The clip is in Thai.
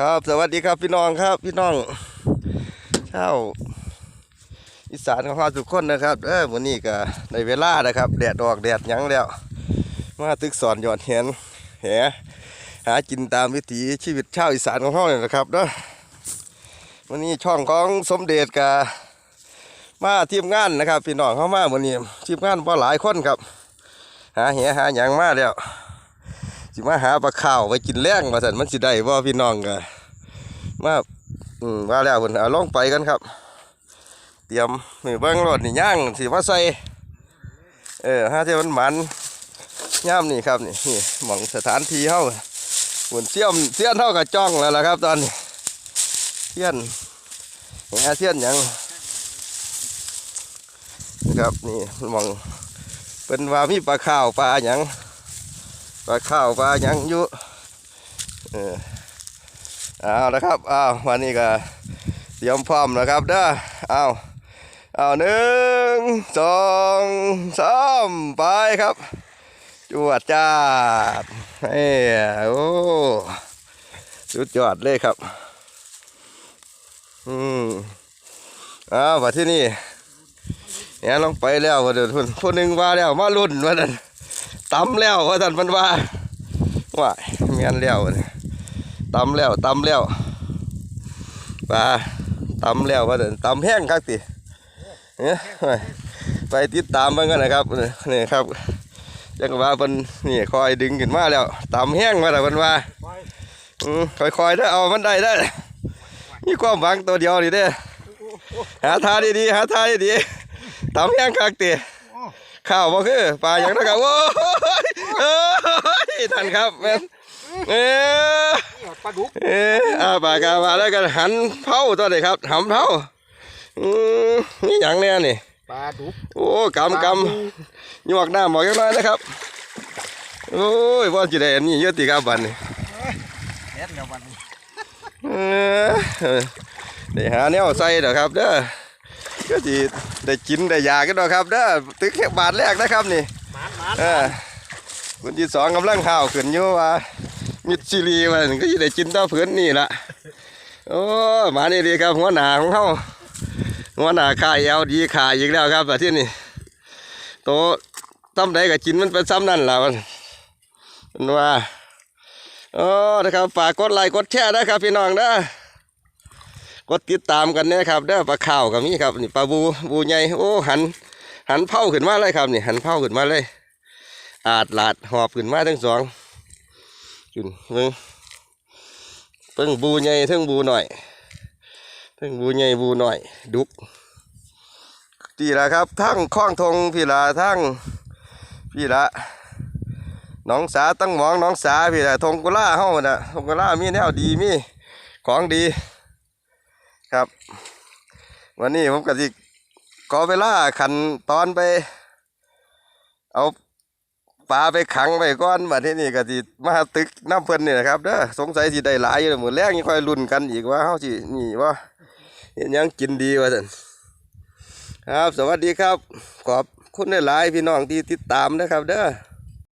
ครับ สวัสดีครับพี่น้องครับ พี่น้องเช่าอีสานของเราทุกคนนะครับเออวันนี้ก็ในเวลานะครับแดดออกแดดยังแล้ว มาตึกสอนหยอดเห็นแหหากินตามวิถีชีวิตชาวอีสานของเราเนี่ยนะครับเนาะวันนี้ช่องของสมเด็จกับมาทีมงานนะครับพี่น้องเข้ามาวันนี้ทีมงานพอหลายคนครับ หาแหหาหยังมาแล้ว สิมาหาปลาข้าวไปกินแล้งมาสันมันสิได้บ่พี่น้องกันมาอืมว่าแล้วเพิ่นเอาลงไปกันครับ เตรียมมือเบิ้งรถนี่ย่างสิมาใส่เออห้าเท่ามันมันย่ามนี่ครับนี่นี่หมองสถานที่เฮาหุ่นเสียมเสียนเท่ากับจ้องแล้วล่ะครับ ตอนนี้เสียนแหเสียนหยังนะครับนี่หมองเป็นว่ามีปลาข้าวปลาหยัง ลาข้าวปลายังอยู่เออเอาละครับเอาวันนี้ก็เตรียมพร้อมนะครับเด้อเอาเอาหนึ่งสองสามไปครับจวดจ้าเฮ้โอ้สุดยอดเลยครับ อืมเอาวมาที่นี่เนี่ยลงไปแล้วว่าเดี๋ยวพุ่นผู้หนึ่งว่าแล้วมารุ่นว่าเดิน ตำแล้วว่าท่านมันว่าว่าเมียนแล้วนี่ตำแล้วตำแล้วปลาตำแล้วว่าท่านตำแห้งครับติเนี่ยไปติดตามมันกันนะครับนี่ครับจังว่าเพิ่นนี่คอยดึงขึ้นมาแล้วตำแห้งว่าแต่พิ่นว่าอืมค่อยๆได้เอามันได้ได้มีความหวังตัวเดียวนี่เด้อหาทาดีๆหาทาดีๆตำแห้งคักติ ข้าวบ่คือปลาอย่างนั้นครับโอ้ยเอ้ยท่านครับแม่นเออปลาดุกเอออาปากกามาแล้วกันหันเผาตัวนี้ครับหำเผาอืมนี่อย่างเนี้ยนี่ปลาดุกโอ้กำกำหยวกหน้าหมอกยังน้อยนะครับโอ้ยว่าจีได้อันนี้เยอะตีกับบันนี่เฮ็ดแล้ววันนี้เออเดี๋ยวหาแนวใส่เด้อครับเด้อก็จี ได้กินได้ยากันเด้อครับเด้อตึกแค่บาทแรกนะครับนี่หมานหมานเออคนที่สองกำลังข่าวขึ้นอยู่ว่ามิดซิลีมันก็จะได้กินเต้าเผือนนี่ละโอ้มานี่ดีครับหัวหน้าของเขาหัวหน้าข่ายเอาดีข่ายอีกแล้วครับแต่ที่นี่โตซ้ำใดก็กินมันเป็นซ้ำนั่นแหละมันมันว่าโอ้นะครับฝากกดไลค์กดแชร์นะครับพี่น้องนะ กดติดตามกันนะครับเด้อปลาข่าวกับมีครับนี่ปลาบูบูใหญ่โอ้หัน หันเผาขึ้นมาเลยครับนี่หันเผาขึ้นมาเลย อาดหลาดหอบขึ้นมาทั้งสองจุนเพิ่งเพิ่งบูใหญ่เพิ่งบูหน่อยเพิ่งบูใหญ่บูหน่อย ดุกทีละครับทั้งคล้องทงพี่ละทั้งพี่ละน้องสาตั้งหมองน้องสาพี่ละทงกุล่าเฮาน่ะทงกุล่ามีแนวดีมีของดี ครับ วันนี้ผมก็สิขอเวลาขันตอนไป เอาปลาไปขังไปก้อนมาที่นี่ก็สิมาตึกน้ำเพิ่นนี่นะครับเด้อสงสัยสิได้หลายอยู่มือนแรกยังค่อยลุ้นกันอีกว่าเฮาสินี่ว่าเห็นยังกินดีว่านครับ สวัสดีครับ ขอบคุณหลายพี่น้องที่ติดตามนะครับ เด้อ